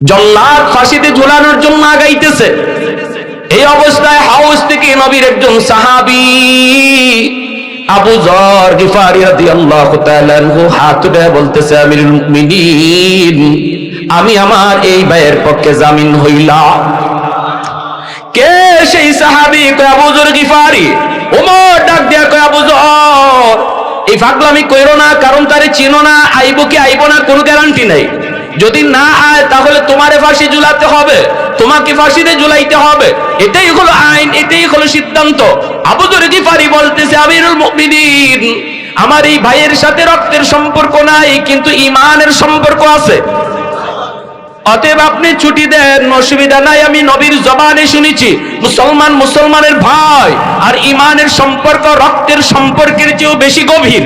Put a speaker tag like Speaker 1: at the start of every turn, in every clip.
Speaker 1: জল্লাদ ফাঁসিতে ঝুলানোর জন্য আগাইতেছে। এই অবস্থায় হাউস থেকে নবীর একজন সাহাবি আবু জর হাত বলতেছে, আমিরুল মুমিনিন, আমি আমার এই ভাইয়ের পক্ষে জামিন হইলাম। কে সেই সাহাবি? কয়, আবু জর গিফারি। ওমর ডাক দিয়া কয়, আবু জর, এই ফাগলামি কইরো না, কারণ তারে চিনো না, আইবো কি আইবো না, কোনো গ্যারান্টি নাই। যদি না আয়, তাহলে তোমারে ফাঁসি ঝুলাতে হবে, তোমাকে ফাঁসিতে ঝুলাইতে হবে। এটাই হলো আইন, এটাই হলো সিদ্ধান্ত। আবু জর গিফারি বলতেছে, আমিরুল মুমিনিন, আমার এই ভাইয়ের সাথে রক্তের সম্পর্ক নাই, কিন্তু ইমানের সম্পর্ক আছে। অতএব আপনি ছুটি দেন, অসুবিধা নাই, আমি নবীর জবানে শুনেছি, মুসলমান মুসলমানের ভাই, আর ইমানের সম্পর্ক রক্তের সম্পর্কের চেয়েও বেশি গভীর।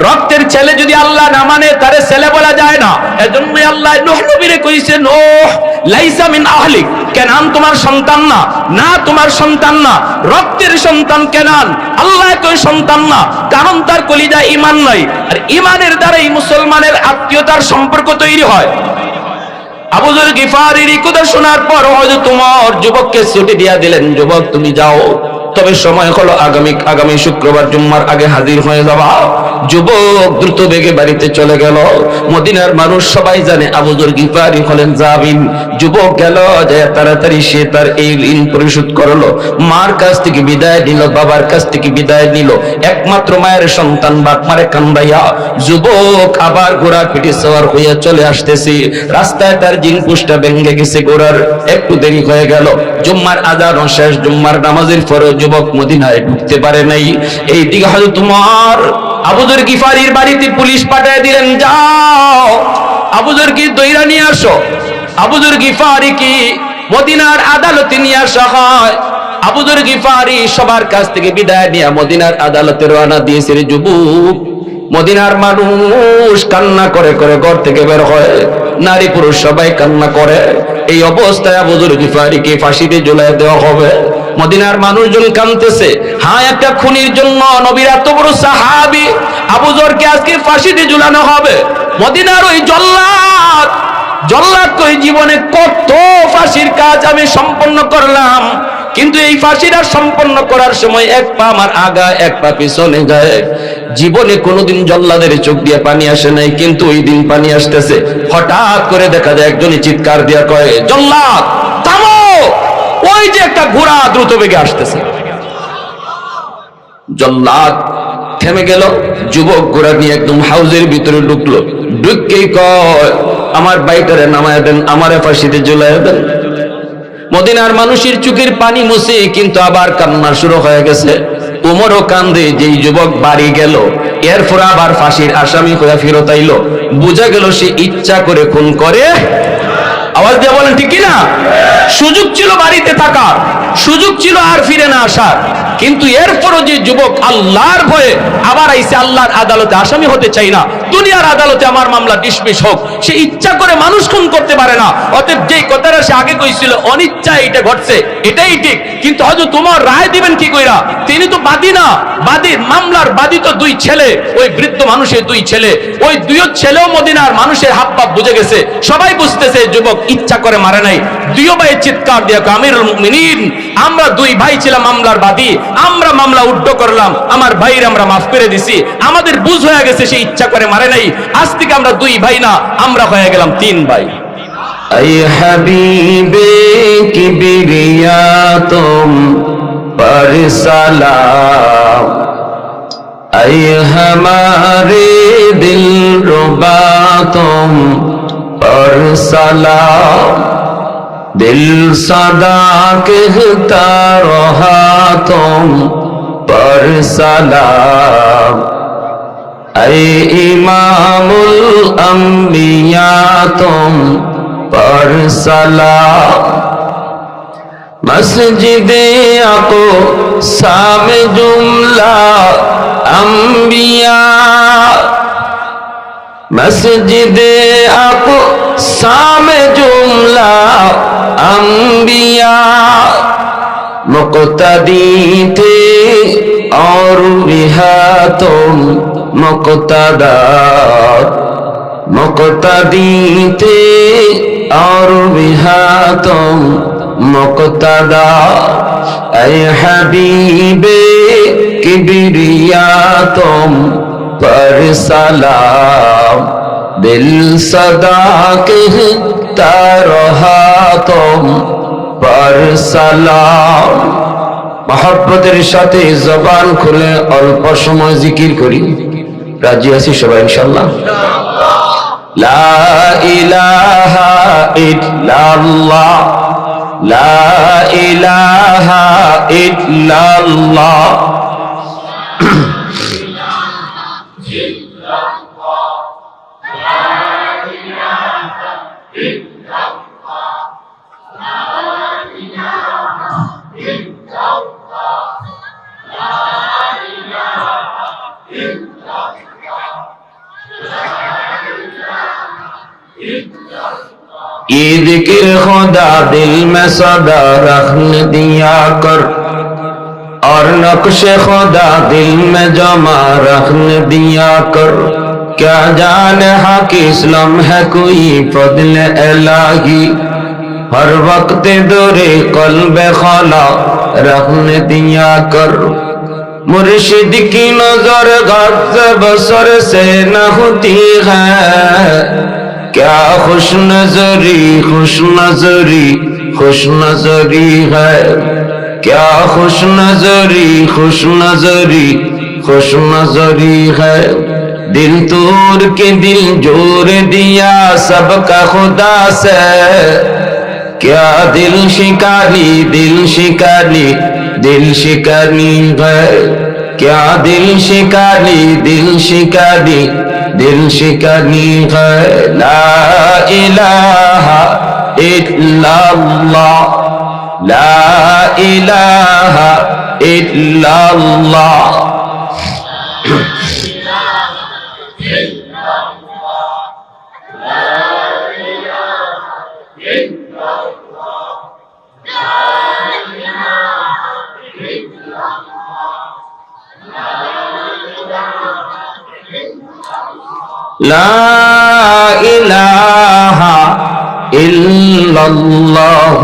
Speaker 1: রক্তের ছেলে যদি আল্লাহ না মানে তারে ছেলে বলা যায় না। এজন্য আল্লাহ নূহ নবীরে কইছে, নূহ, লাইসা মিন আহলিক। কেনান তোমার সন্তান না না তোমার সন্তান না। রক্তের সন্তান কেনান, আল্লাহ কই সন্তান না। কারণ তার কলিজা ইমান নাই। আর ইমানের দ্বারাই মুসলমানের আত্মীয়তার সম্পর্ক তৈরি হয়। আবুজুর গিফারির কথা শোনার পর হয়তো তোমার যুবককে ছুটি দিয়া দিলেন, যুবক, তুমি যাও। তবে সময় হলো আগামী আগামী শুক্রবার জুম্মার আগে হাজির হয়ে যাবা যুবক দ্রুত বেগে বাড়িতে চলে গেল। মদিনার মানুষ সবাই জানে আবুজুর গিফারি হলেন জামিন যুবক গেল যে তাড়াতাড়ি সে তার এই ঋণ পরিশোধ করল। মার কাছ থেকে বিদায় নিল, বাবার কাছ থেকে বিদায় নিল। একমাত্র মায়ের সন্তান বাপ মারে কান্দাইয়া যুবক আবার ঘোড়ার পিঠে সওয়ার হইয়া চলে আসতেছি। রাস্তায় তার জিন পুষ্টা ভেঙে গেছে ঘোড়ার। একটু দেরি হয়ে গেল। জুম্মার আজান শেষ, জুম্মার নামাজের পরে যুবক মদিনায় ঢুকতে পারে নাই। এই দিকে হয়তো তোমার আবুদুর গিফারির বাড়িতে পুলিশ পাঠিয়ে দিলেন, যাও আবুদুর কি দইরা নিয়ে আসো। আবুদুর গিফারি কি মদিনার আদালতে নিয়ে আসা হয়? আবুদুর গিফারি সবার কাছ থেকে বিদায় নিয়ে মদিনার আদালতে রওনা দিয়েছে, রে যুবক, মদিনার মানুষ কান্না করে করে ঘর থেকে বের হয়। নারী পুরুষ সবাই কান্না করে। এই অবস্থায় আবুদুর গিফারিকে ফাঁসিতে ঝুলাই দেওয়া হবে। মদিনার মানুষজন কানতেছে হ্যাঁ একটা খুনির জন্য নবীর এত বড় সাহাবি আবুজরকে আজকে ফাঁসিতে ঝুলানো হবে। মদিনার ওই জল্লাদ জল্লাদ কই জীবনে কত ফাঁসির কাজ আমি সম্পন্ন করলাম, কিন্তু এই ফাঁসিটা সম্পন্ন করার সময় এক পা আমার আগা, এক পা পিছনে যায়। জীবনে কোনোদিন জল্লাদের চোখ দিয়ে পানি আসে নাই, কিন্তু ওই দিন পানি আসতেছে। হঠাৎ করে দেখা যায় একজনই চিৎকার দিয়া কয়, জল্লাদ ওই যে একটা ঘোড়া দ্রুত বেগে আসতেছে। জল্লাদ থেমে গেল, যুবক ঘোড়া নিয়ে একদম হাউজের ভিতরে ঢুকলো। ঢুককেই কয়, আমার বাইটারে নামায় দেন, আমারে ফাঁসিতে ঝুলাই দেন। মদিনার মানুষের চোখের পানি মুছে, কিন্তু আবার কান্না শুরু হয়ে গেছে। উমরও কান্দে, যেই যুবক বাড়ি গেল, এরপর আবার ফাঁসির আসামি হয়ে ফেরত আইলো। বোঝা গেল সে ইচ্ছা করে খুন করে। আওয়াজ দিয়ে বলেন, ঠিক না সুযোগ ছিল বাড়িতে থাকার, সুযোগ ছিল আর ফিরে না আসার। কিন্তু এরপরও যে যুবক আল্লাহর ভয়ে আবার আইসে আল্লাহর আদালতে, আসামি হতে চাই না। দুনিয়ার আদালতে আমার মামলা ডিসমিস হোক, সে ইচ্ছা করে মানুষ খুন করতে পারে না। অতএব যেই কথাটা সে আগে কইছিল অনিচ্ছায় এটা ঘটছে, এটাই ঠিক। কিন্তু হয়তো তোমার রায় দিবেন কি কইরা? তিনি তো বাদী না। বাদী, মামলার বাদী তো দুই ছেলে, ওই বৃদ্ধ মানুষের দুই ছেলে। ওই দুই ছেলেও মদিনার মানুষের হাব ভাব বুঝে গেছে। সবাই বুঝতেছে, যুবক ইচ্ছা করে মারে নাই। দুই ভাই চিৎকার দিয়া আমিরুল মুমিনিন, আমরা দুই ভাই ছিলাম মামলার বাদী। আমরা মামলা উড্ড করলাম। আমার ভাইয়ের আমরা মাফ করে দিছি। আমাদের বুঝ হয়ে গেছে সে ইচ্ছা করে মারে পারে নাই। আজ থেকে আমরা দুই ভাই না, আমরা হয়ে গেলাম তিন ভাই।
Speaker 2: হমারে দিল তুম দিল সদা কেহতা রহা তুম পর সলা ইমামুল আম্বিয়া, তুম পর সালাম। মসজিদে আকো সামে জুমলা আম্বিয়া। মসজিদে আকো সামে জুমলা আম্বিয়া। মুক্তাদি থে और भी মকতাদার মকতাদিতে আর বিহাত মকতাদা। আই হাবিবে কিবিরিয়াতম পরসালাম দিল সদা কে তারহাতম পরসালাম মহব্বতের সাথে জবান খুলে অল্প সময় জিকির করি। রাজি আছি সবাই ইনশাল্লাহ লা ইলাহা ইল্লাল্লাহ লা ইলাহা ইল্লাল্লাহ। یہ ذکر خدا دل میں صدا رکھن دیا کر۔ اور نقش خدا دل میں جمع رکھن دیا کر۔ کیا جان حق اسلام ہے کوئی فضل الہی؟ ہر وقت دورے قلب خالا رکھن دیا کر۔ مرشد کی نظر غد بسر سے نہ ہوتی ہے۔ क्या खुश नजरी खुश नजरी खुश नजरी है क्या खुश नजरी खुश नजरी खुश नजरी है दिल तोड़ के दिल जोर दिया सबका खुदा से क्या दिल शिकारी दिल शिकारी दिल शिकारी है क्या दिल शिकारी दिल शिकारी دل شکنی ہے لا الہ الا اللہ لا الہ الا اللہ لا إله إلا الله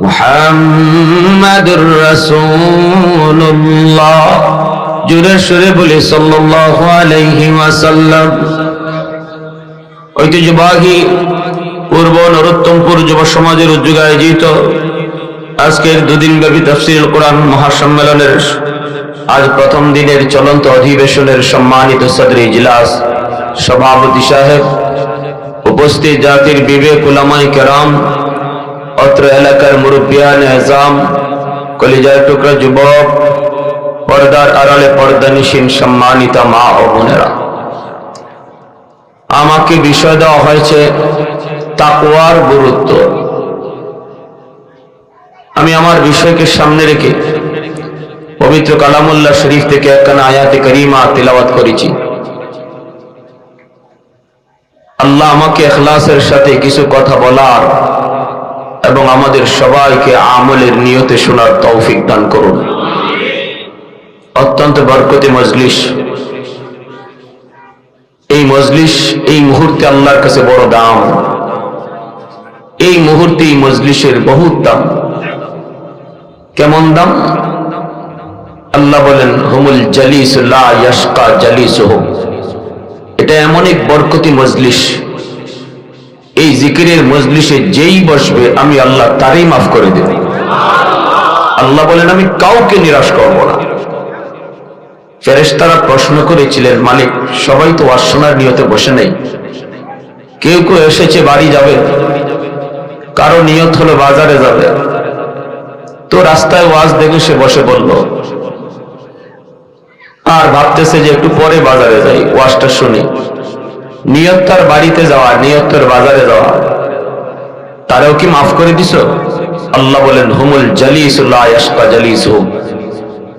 Speaker 2: محمد رسول الله জুরে সুরে বলি সাল্লাল্লাহু আলাইহি ওয়াসাল্লাম ঐতিহ্যবাহী পূর্ব নরোত্তমপুর যুব সমাজের উদ্যোগে আয়োজিত আজকের দুদিন ব্যাপী তাফসীরুল কোরআন মহাসম্মেলনের আজ প্রথম দিনের চলন্ত অধিবেশনের সম্মানিত সদর ইজলাস সভাপতি সাহেব, উপস্থিত জাতির বিবেক উলামাই কেরাম, অত্র এলাকার মুরব্বিয়ান এজাম কলিজার টুকরা যুবক, পর্দার আড়ালে পর্দানিসীন সম্মানিত মা ও বোনেরা। আমাকে বিষয় দেওয়া হয়েছে তাকওয়ার গুরুত্ব। আমি আমার বিষয়কে সামনে রেখে পবিত্র কালামুল্লাহ শরীফ থেকে একখানা আয়াতে করিমা তিলাওয়াত করেছি। আল্লাহ আমাকে এখলাসের সাথে কিছু কথা বলার এবং আমাদের সবাইকে আমলের নিয়তে শোনার তৌফিক দান করুন। অত্যন্ত বরকতি মজলিস। এই মজলিস, এই মুহূর্তে আল্লাহর কাছে বড় দাম। এই মুহূর্তে এই মজলিসের বহুত দাম। কেমন দাম? আল্লাহ বলেন, হুমুল জালিস লা ইয়াশকা জালিসুহু। এটা এমন এক বরকতি মজলিস। এই জিকিরের মজলিসে যেই বসবে, আমি আল্লাহ তারই মাফ করে দেব। আল্লাহ বলেন, আমি কাউকে নিরাশ করব না। ফেরেশতারা প্রশ্ন করেছিলেন, মালিক, সবাই তো ওয়াসনার নিয়তে বসে নেই। কেউ কেউ এসেছে, বাড়ি যাবে। কারও নিয়ত হলো বাজারে যাবে। তো রাস্তায় ওয়াজ দেখে সে বসে বলল আর ভাবতেছে যে একটু পরে বাজারে যাই, ওয়াজটা শুনি। নিয়ত তার বাড়িতে যাওয়া নিয়তার বাজারে যাওয়া। তারেও কি মাফ করে দিছ? আল্লাহ বলেন, হুমুল জালিসুল্লাহ ইয়াশকা জালিসুহুম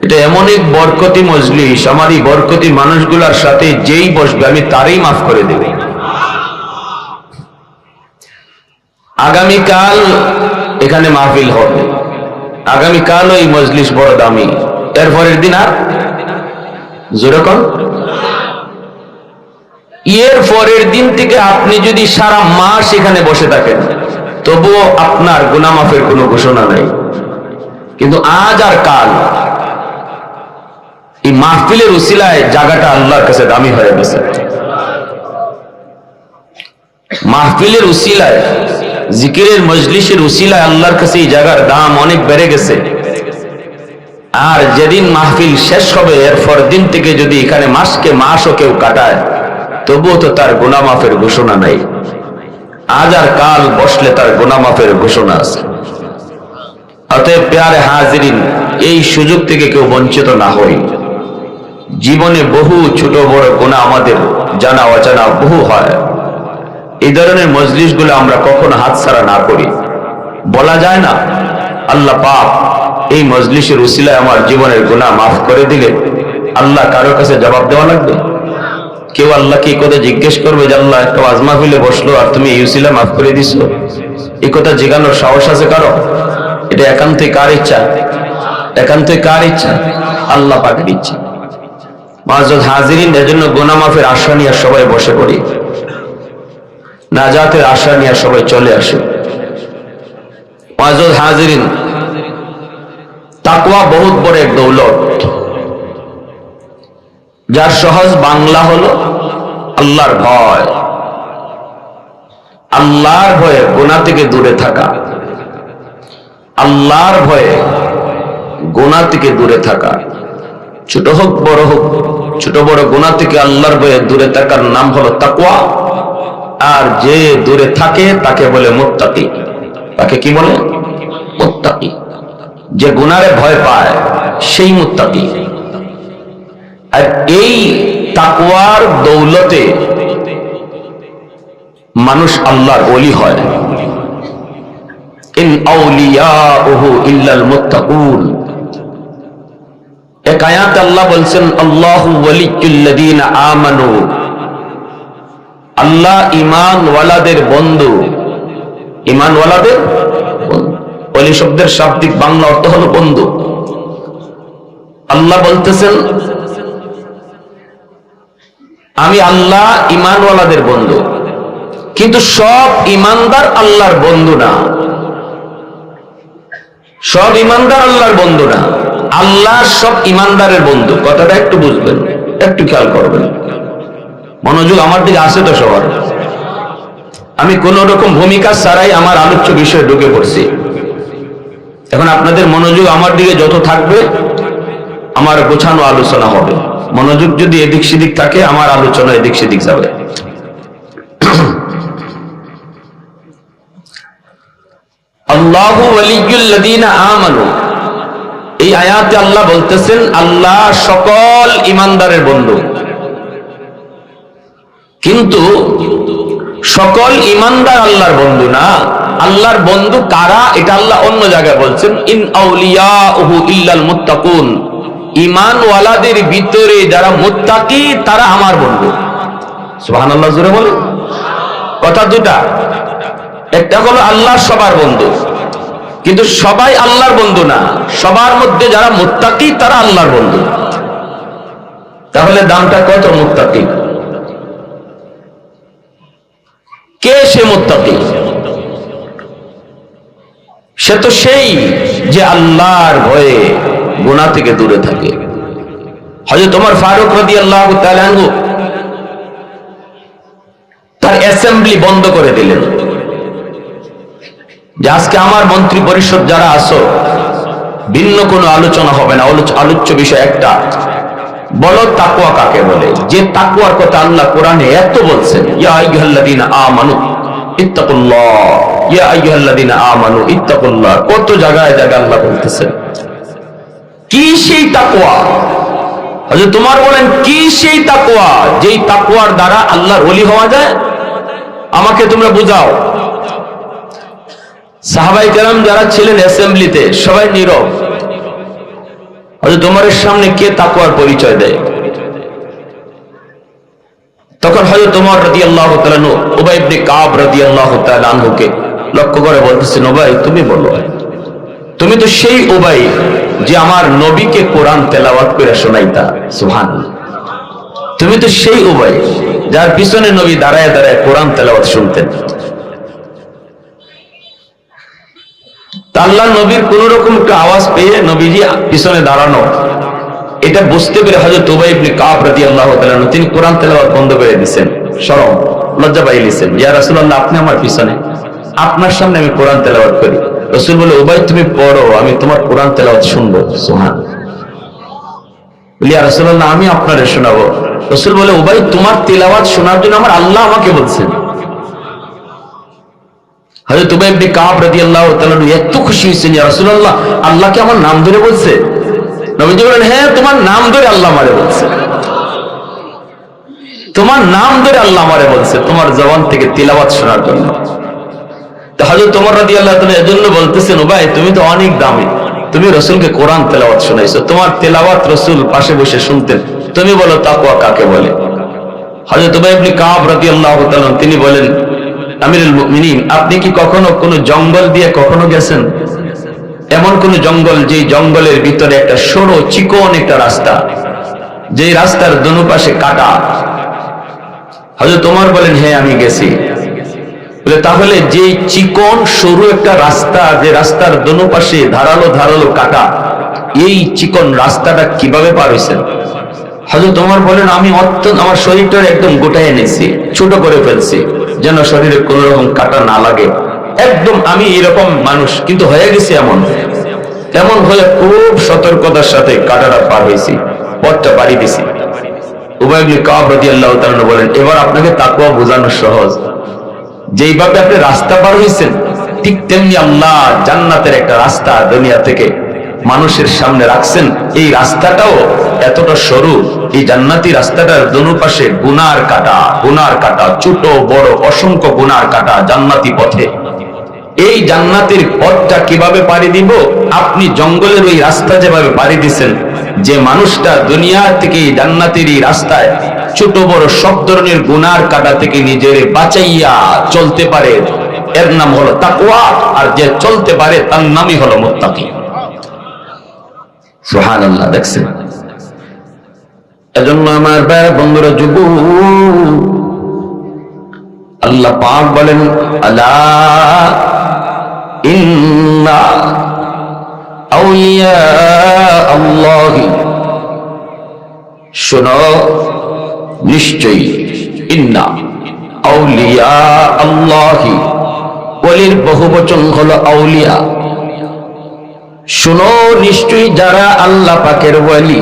Speaker 2: এটা এমন এক বরকতি মজলিস, আমার এই বরকতি মানুষগুলার সাথে যেই বসবে, আমি তারই মাফ করে দেব। আগামীকাল এখানে মাহফিল হবে। আগামীকাল ওই মজলিস বড় দামি। এরপরের দিন আর যেরকম
Speaker 1: পরের দিন থেকে আপনি যদি সারা মাস এখানে বসে থাকেন, তবুও আপনার গুনামাফের কোনো ঘোষণা নাই। কিন্তু আজ আর কাল, এই মাহফিলের উসিলায় জায়গাটা আল্লাহর কাছে দামি হয়ে গেছে। মাহফিলের উসিলায়, জিকিরের মজলিসের উসিলায় আল্লাহর কাছে এই জায়গার দাম অনেক বেড়ে গেছে। আর যেদিন মাহফিল শেষ হবে এর পর দিন থেকে যদি এখানে মাসকে মাসও কেউ কাটায়, তবুও তো তার গুনামাফের ঘোষণা নাই। আজ আর কাল বসলে তার গুনামাফের ঘোষণা আছে। অতএব পেয়ারে হাজিরিন, এই সুযোগ থেকে কেউ বঞ্চিত না হই। জীবনে বহু ছোট বড় গুণা আমাদের জানা অজানা বহু হয়। এই ধরনের মজলিশগুলো আমরা কখনো হাতছাড়া না করি। বলা যায় না, আল্লাহ পাক এই মজলিসের উসিলায় আমার জীবনের গুণা মাফ করে দিলে আল্লাহ কারও কাছে জবাব দেওয়া লাগবে? কেউ আল্লাহকে এই কথা জিজ্ঞেস করবে যে আল্লাহ একটা আজমা ফিলে বসল আর তুমি এই উসিলা মাফ করে দিছো। এই কথা জিগানোর সাহস আছে কারও? এটা একান্তই কার ইচ্ছা? একান্তই কার ইচ্ছা? আল্লাহ পাকের ইচ্ছা। মাজদ হাজিরিন, এজন্য গুনাহ মাফের আশা নিয়ে সবাই বসে পড়ি। নাজাতের আশা নিয়ে সবাই চলে আসে। মাজদ হাজিরিন তাকওয়া বহুত বড় এক দৌলত। যার সহজ বাংলা হলো আল্লাহর ভয়। আল্লাহর ভয়ে গোনা থেকে দূরে থাকা। আল্লাহর ভয়ে গোনা থেকে দূরে থাকা। ছোট হোক, বড় হোক, ছোট বড় গোনা থেকে আল্লাহর ভয়ে দূরে থাকার নাম হলো তাকুয়া আর যে দূরে থাকে, তাকে বলে মুত্তাকি। তাকে কি বলে? মুত্তাকি। যে গুনারে ভয় পায়, সেই মুত্তাকি। আর এই তাকওয়ার দৌলতে মানুষ আল্লাহর ওলি হয়। ইল্লাল মুত্তাকুন। এক আয়াত আল্লাহ বলছেন, আল্লাহু ওয়ালিয়ুল্লাযীনা আমানু। আল্লাহ ইমান ওয়ালাদের বন্ধু। ইমান ওয়ালাদের শব্দের শাব্দিক বাংলা অর্থ হলো বন্ধু। আল্লাহ বলতেছেন, আমি আল্লাহ ইমানওয়ালাদের বন্ধু। কিন্তু সব ইমানদার আল্লাহর বন্ধু না। সব ইমানদার আল্লাহর বন্ধু না। আল্লাহ সব ইমানদারের বন্ধু। কথাটা একটু বুঝবেন, একটু খেয়াল করবেন। মনোযোগ আমার দিকে আসে তো সবার। আমি কোন রকম ভূমিকা ছাড়াই আমার আলোচ্য বিষয়ে ঢুকে পড়ছি। এখন আপনাদের মনোযোগ আমার দিকে যত থাকবে, আমার গোছানো আলোচনা হবে। মনোযোগ যদি এদিক সেদিক থাকে, আমার আলোচনা এদিক সেদিক যাবে। এই আয়াতে আল্লাহ বলতেছেন, আল্লাহ সকল ইমানদারের বন্ধু। কিন্তু সকল ইমানদার আল্লাহর বন্ধু না। আল্লাহর বন্ধু কারা? এটা আল্লাহ অন্য জায়গায় বলছেন, ইন আউলিয়াহু ইল্লাল মুত্তাকুন। ইমানওয়ালাদের ভিতরে যারা মুত্তাকি, তারা আমার বন্ধু। সুবহানাল্লাহ, জোরে বলেন। কথা দুটা। একটা হলো আল্লাহ সবার বন্ধু। কিন্তু সবাই আল্লাহর বন্ধু না। সবার মধ্যে যারা মুত্তাকি, তারা আল্লাহর বন্ধু। তাহলে দামটা কত মুত্তাকি? কে সে মুত্তাকি? সে তো সেই যে আল্লাহর ভয়ে গুনাহ থেকে দূরে থাকে। হয়তো তোমার ফারুক রদি আল্লাহ তার অ্যাসেম্বলি বন্ধ করে দিলেন। যে আজকে আমার মন্ত্রী পরিষদ যারা আসো ভিন্ন কোনো আলোচনা হবে না। আলোচ্য বিষয় একটা। বলো তাকুয়া কাকে বলে? যে তাকুয়ার কথা আল্লাহ কোরআনে এত বলছেন, ইয়া আইয়ুহাল্লাযীনা আমানু আমাকে তোমরা বুঝাও। সাহাবাই যারা ছিলেন অ্যাসেম্বলিতে, সবাই নীরব। হয়তো তোমার সামনে কে তাকুয়ার পরিচয় দেয়? তখন হয়তো তোমার রাদি আল্লাহ ইবনে কাব রাদি আল্লাহ আনহুকে লক্ষ্য করে বলতেছেন ওবাই তুমি বলো, তুমি তো সেই ওবাই যে আমার নবীকে কোরআন তেলাওয়াত করে শোনাইতা সুবহান তুমি তো সেই উবাই
Speaker 2: যার পিছনে নবী দাঁড়ায় দাঁড়ায় কোরআন তেলাওয়াত শুনতেন। তা আল্লাহ নবীর কোন রকম একটু আওয়াজ পেয়ে নবীজি পিছনে দাঁড়ানো এটা বুঝতে পেরে হযরত উবাই ইবনে কাব রাদিয়াল্লাহু তাআলা তিনি কোরআন তেলাওয়াত বন্ধ করে দিয়েছেন। শরম লজ্জা পাই লিছেন ইয়া রাসূলুল্লাহ, আপনি আমার পিছনে। আপনার সামনে আমি কোরআন তেলাওয়াত করি। রাসূল বলে, উবাই, তুমি পড়ো, আমি তোমার কোরআন তেলাওয়াত শুনব। সুবহান। ইয়া রাসূলুল্লাহ, আমি আপনারে শোনাবো। রাসূল বলে, উবাই, তোমার তেলাওয়াত শোনার জন্য আমার আল্লাহ আমাকে বলছেন। হযরত উবাই ইবনে কাব রাদিয়াল্লাহু তাআলা এত খুশি হয়েছেন, ইয়া রাসূলুল্লাহ, আল্লাহ কি আমার নাম ধরে বলছে? নবীজি বলেন হ্যাঁ তোমার নাম ধরে আল্লাহ আমারে বলছে। তোমার নাম ধরে আল্লাহ আমারে বলছে তোমার জবান থেকে তিলাওয়াত শোনার জন্য। তো হযরত তোমার রাদিয়াল্লাহু তাআলা এজন্য বলতেছেন, উবাই, তুমি তো অনেক দামি। তুমি রসুলকে কোরআন তেলাওয়াত তোমার রসুল পাশে বসে শুনতেন। তুমি বলো, তাকওয়া কাকে বলে? রাদিয়াল্লাহু তাআলা তিনি বলেন, আমিরুল আপনি কি কখনো কোনো জঙ্গল দিয়ে কখনো গেছেন? এমন কোন জঙ্গল যে জঙ্গলের ভিতরে একটা সরু চিকন একটা রাস্তা যে রাস্তার দোনো পাশে কাটা। হয়তো তোমার বলেন হ্যাঁ আমি গেছি। তাহলে যে চিকন সরু একটা রাস্তা, যে রাস্তার দোনো পাশে ধারালো ধারালো কাটা, এই চিকন রাস্তাটা কীভাবে পার হয়েছেন হয়তো তোমার বলেন, আমি অত্যন্ত, আমার শরীরটা একদম গোটায় এনেছি, ছোট করে ফেলছি, যেন শরীরে কোন রকম কাটা না লাগে। একদম আমি এরকম মানুষ, কিন্তু হয়ে গেছি এমন। এমন হয়ে খুব সতর্কতার সাথে কাটাটা পার হয়েছি, পথটা বাড়ি দিছি। তাআলা বলেন, এবার আপনাকে তাকওয়া বোঝানো সহজ। যেইভাবে আপনি রাস্তা পার হয়েছেন, ঠিক তেমনি আল্লাহ জান্নাতের একটা রাস্তা দুনিয়া থেকে মানুষের সামনে রাখছেন। এই রাস্তাটাও এতটা সরু, এই জান্নাতি রাস্তাটার দোনো পাশে গুনার কাটা গুনার কাটা, ছোট, বড়, অসংখ্য গুনার কাটা জান্নাতি পথে। এই জান্নাতের পথটা কীভাবে পাড়ি দিব? আপনি জঙ্গলের ওই রাস্তা যেভাবে পাড়ি দিছেন, যে মানুষটা দুনিয়া থেকে জান্নাতের এই রাস্তায় ছোট বড় সব ধরনের গুনার কাটা থেকে নিজের বাঁচাইয়া চলতে পারে, এর নাম হলো তাকওয়া, আর যে চলতে পারে তার নামই হলো মুত্তাকি। সুবহানাল্লাহ, দেখছেন? এজন্য আমার ভাই বন্ধুরা যুব আল্লাহ পাক বলেন, আলা ইন্না আউলিয়া আল্লাহ শোনো, নিশ্চয়ই ইন্না আউলিয়া আল্লাহ ওলির বহুবচন হলো আউলিয়া। শোনো, নিশ্চয়ই যারা আল্লাহ পাকের ওয়ালি।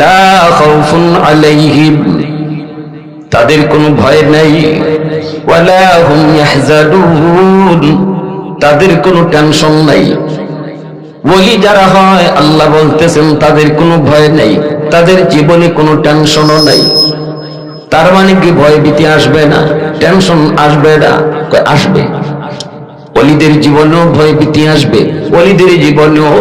Speaker 2: লা খাউফুন আলাইহিম, তাদের কোনো ভয় নাই। ওয়ালা হুম ইয়াহজানুন তাদের কোনো টেনশন নাই। ওলি যারা হয়, আল্লাহ বলতেছেন, তাদের কোনো ভয় নেই। তাদের জীবনে কোনো টেনশনও নাই। তার মানে কি, ভয় ভীতি আসবে না? টেনশন আসবে না আসবে। অলিদের জীবনেও ভয় ভীতি আসবে অলিদের জীবনেও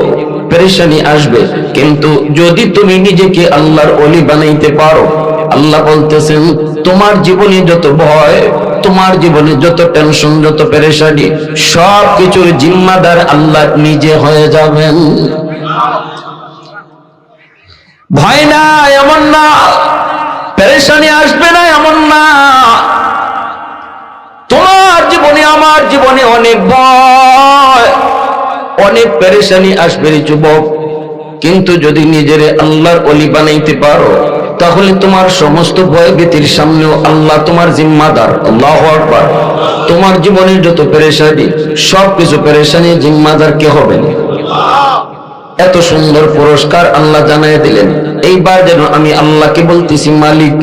Speaker 2: পেরেশানি আসবে। কিন্তু যদি তুমি নিজেকে আল্লাহর অলি বানাইতে পারো আল্লাহ বলতেছেন তোমার জীবনে যত ভয়, তোমার জীবনে যত টেনশন যত পেরেশানি সব কিছুর জিম্মাদার আল্লাহ নিজে হয়ে যাবেন। ভয় না, এমন না। পেরেশানি আসবে না, এমন না। তোমার জীবনে, আমার জীবনে অনেক ভয়, অনেক পেরেশানি আসবে যুবক। কিন্তু যদি নিজের আল্লাহর অলি বানাইতে পারো তাহলে তোমার সমস্ত ভয় ভীতির সামনেও আল্লাহ তোমার জিম্মাদার। আল্লাহ আকবার। তোমার জীবনের যত পেরেশানি সব কিছু পেরেশানি জিম্মাদার কে হবেন? এত সুন্দর পুরস্কার আল্লাহ জানাই দিলেন। এইবার যেন আমি আল্লাহকে বলতেছি, মালিক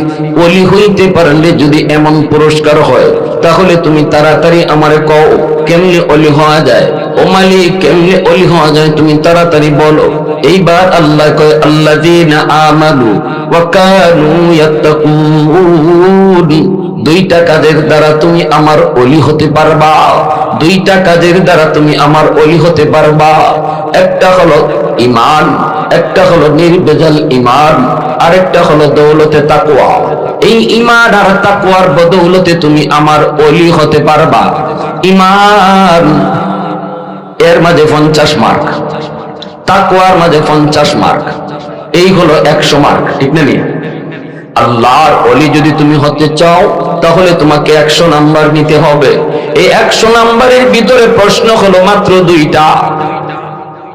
Speaker 2: অলি হইতে পারলে যদি এমন পুরস্কার হয়, তাহলে তুমি তাড়াতাড়ি আমারে কও, কেমনে অলি হওয়া যায়? ও মালিক, কেমনে অলি হওয়া যায় তুমি তাড়াতাড়ি বলো। এইবার আল্লাহ কয়, আল্লাযীনা আমানু ওয়া কানু ইয়াত্তাকুন। দুইটা কাজের দ্বারা তুমি আমার অলি হতে পারবা। দুইটা কাজের দ্বারা তুমি আমার অলি হতে পারবা। একটা হলো ইমান একটা হলো নির্বেজাল ইমান আরেকটা হলো দৌলতে তাকুয়া এই ইমান আর তাকুয়ার বদৌলতে তুমি আমার অলি হতে পারবা। ইমান এর মাঝে পঞ্চাশ মার্ক। তাকুয়ার মাঝে পঞ্চাশ মার্ক। এই হলো একশো মার্ক। ঠিক না
Speaker 1: আল্লাহর অলি যদি তুমি হতে চাও তাহলে তোমাকে একশো নাম্বার নিতে হবে। এই একশো নাম্বারের ভিতরে প্রশ্ন হলো মাত্র দুইটা।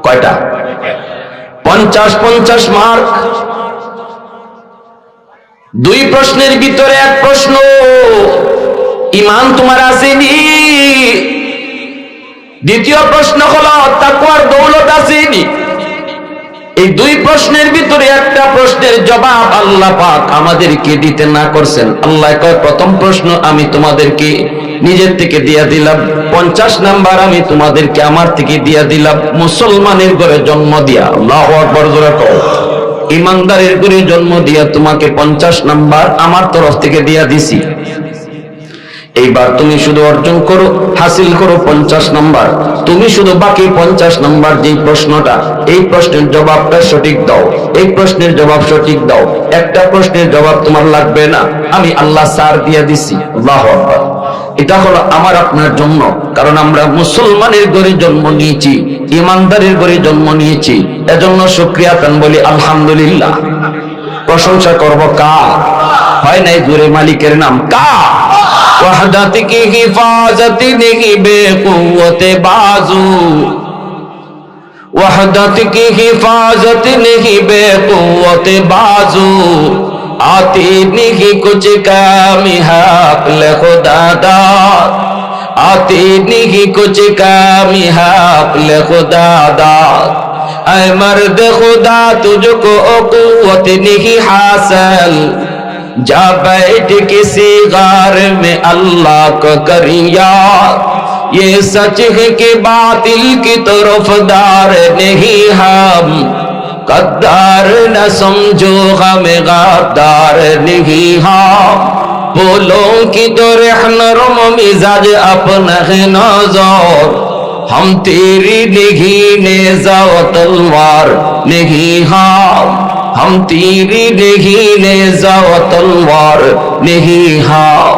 Speaker 1: কয়টা? পঞ্চাশ পঞ্চাশ মার্ক। দুই প্রশ্নের ভিতরে এক প্রশ্ন, ইমান তোমার আসেনি। দ্বিতীয় প্রশ্ন হলো তাকুয়ার দৌলত আসেনি। এই দুই প্রশ্নের ভিতরে একটা প্রশ্নের জবাব আল্লাহ পাক আমাদেরকে দিতে না করছেন। আল্লাহ কয়, প্রথম প্রশ্ন আমি তোমাদেরকে নিজের থেকে দিয়া দিলাম। পঞ্চাশ নাম্বার আমি তোমাদেরকে আমার থেকে দিয়া দিলাম। মুসলমানের ঘরে জন্ম দিয়া। আল্লাহ আকবর, জোরে কও। ইমানদারের ঘরে জন্ম দিয়া তোমাকে পঞ্চাশ নাম্বার আমার তরফ থেকে দিয়া দিছি। এইবার তুমি শুধু অর্জন করো, হাসিল করো পঞ্চাশ নাম্বার। তুমি শুধু বাকি পঞ্চাশ নাম্বার যে প্রশ্নটা, এই প্রশ্নের জবাবটা সঠিক দাও, এই প্রশ্নের জবাব সঠিক দাও, একটা প্রশ্নের জবাব তোমার লাগবে না, আমি আল্লাহ সার দিয়ে দিছি। এটা হলো আমার, আপনার জন্য, কারণ আমরা মুসলমানের ঘরে জন্ম নিয়েছি, ইমানদারের ঘরে জন্ম নিয়েছি, এজন্য শুক্রিয়া কান বলি আলহামদুলিল্লাহ প্রশংসা করব কার হয় নাই জোরে মালিকের নাম কা? ওয়াহদাত কি হিফাজত নেহি বেকুওতে বাজু। ওয়াহদাত কি হিফাজত নেহি বেকুওতে বাজু। আতি নেহি কুছ কামি হাক লে খোদা দাদ আতি নেহি কুছ কামি হাক লে খোদা দাদ اے مرد خدا تجھ کو قوت نہیں حاصل जा बैठ किसी गार में अल्लाह को करिया। ये सच है कि बातिल की तरफदार नहीं हम। कद्दार न समझो हमें गद्दार नहीं हम। बोलो कि तो रहनरम मिजाज अपना है नज़र। हम तेरी नहीं नेजा व तलवार नहीं हम। ہم تیری نہیں لے جاؤ تلوار نہیں ہاں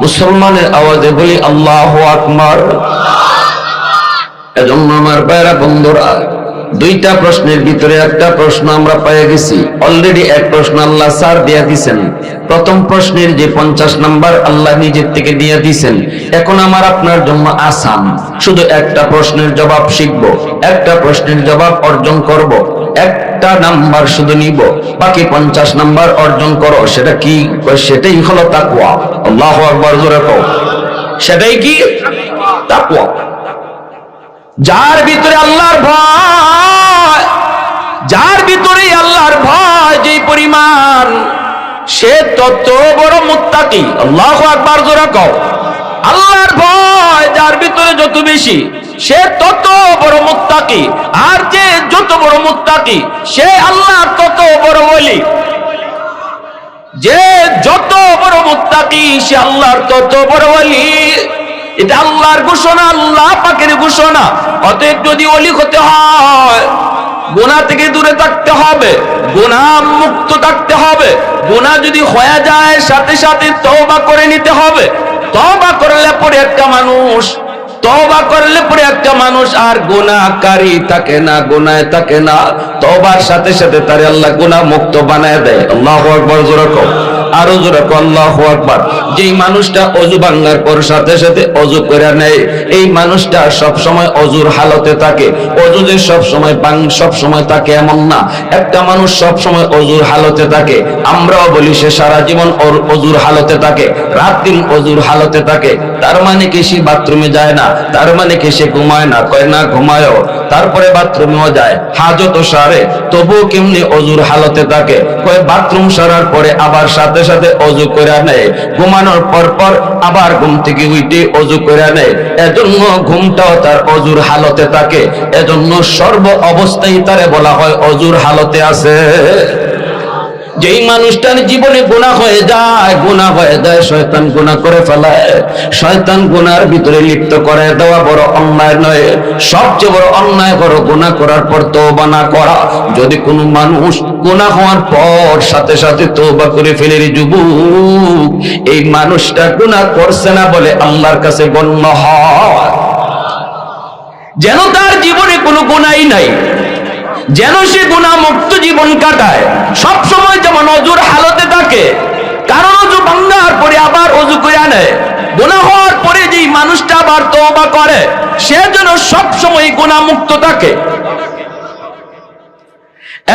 Speaker 1: মুসলমানের আওয়াজে বলি, আল্লাহ আকমার এজন্য আমার বেড়া বন্ধুরা দুইটা প্রশ্নের ভিতরে একটা প্রশ্ন আমরা পেয়ে গেছি। অলরেডি এক প্রশ্ন আল্লাহ স্যার দিয়া দিছেন। প্রথম প্রশ্নের যে পঞ্চাশ নাম্বার আল্লাহ নিজের থেকে দিয়ে দিছেন। এখন আমার আপনার জন্য আসান শুধু একটা প্রশ্নের জবাব শিখব। একটা প্রশ্নের জবাব অর্জন করব। একটা নাম্বার শুধু নিব। বাকি পঞ্চাশ নাম্বার অর্জন করো। সেটা কি? সেটাই হলো তাকুয়া আল্লাহ আকবর, জোরে কও। সেটাই কি? তাকুয়া যার ভিতরে আল্লাহর ভয় যার ভিতরে আল্লাহর ভয় যে পরিমাণ, সে তত বড় মুত্তাকি। আল্লাহ আকবার জোরে কও। আল্লাহর ভয় যার ভিতরে যত বেশি, সে তত বড় মুত্তাকি। আর যে যত বড় মুত্তাকি, সে আল্লাহর তত বড় বলি যে যত বড় মুত্তাকি, সে আল্লাহর তত বড় বলি এটা আল্লাহর ঘোষণা, আল্লাহ পাকের ঘোষণা। অতএব যদি অলি হতে হয় গোনা থেকে দূরে থাকতে হবে। গোনা মুক্ত থাকতে হবে। গোনা যদি হয়ে যায়, সাথে সাথে তওবা করে নিতে হবে। তওবা করলে পরে একটা মানুষ তবা করলে পরে একটা মানুষ আর গোনাকারী থাকে না গোনায় থাকে না। তবার সাথে সাথে তারে আল্লাহ গোনা মুক্ত বানায় দেয়। আল্লাহ আকবার, জোরে কও। আরও জোরে আল্লাহু আকবার। যেই মানুষটা ভাঙার পর সাথে সাথে এই মানুষটা সব সময় হালতে থাকে। সব সময় সব সময় থাকে এমন না। একটা মানুষ সব সময় হালতে থাকে। আমরাও বলি সে সারা জীবন হালতে থাকে, রাত দিন হালতে থাকে। তার মানে কি সে বাথরুমে যায় না? তার মানে কি সে ঘুমায় না? কয় না, ঘুমায়ও। তারপরে বাথরুমেও যায়। হাজত সারে, তবুও কেমনি অজুর হালতে থাকে? কয় বাথরুম সারার পরে আবার সাথে সাথে অজু করে নেয়। ঘুমানোর পর পর আবার ঘুম থেকে উঠে অজু করে নেয়। এজন্য ঘুমটাও তার অজুর হালতে থাকে। এজন্য সর্ব অবস্থায় তারে বলা হয় অজুর হালতে আছে। যেই মানুষটার জীবনে গুণা হয়ে যায় গুণা হয়ে যায়, শয়তান গুণা করে ফেলায় শয়তান গুনার ভিতরে লিপ্ত করে দেওয়া বড় অন্যায় নয়। সবচেয়ে বড় অন্যায় করো গুণা করার পর তওবা না করা। যদি কোনো মানুষ গুণা হওয়ার পর সাথে সাথে তওবা করে ফেলে যুবক, এই মানুষটা গুণা করছে না বলে আল্লাহর কাছে গণ্য হয়। যেন তার জীবনে কোনো গুণাই নাই। যেন সে গুণামুক্ত জীবন কাটায়। সব সময় যেমন অজুর হালতে থাকে, কারণ অজু ভাঙ্গার পরে আবার অজু করে আনে। গুণা হওয়ার পরে যেই মানুষটা আবার তওবা করে, সে যেন সব সময় গুণামুক্ত থাকে।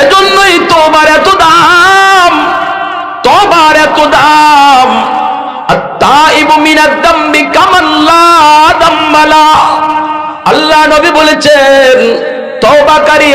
Speaker 1: এজন্যই তোবার এত দাম তোবার এত দাম। আল্লাহ নবী বলেছেন, তওবাকারী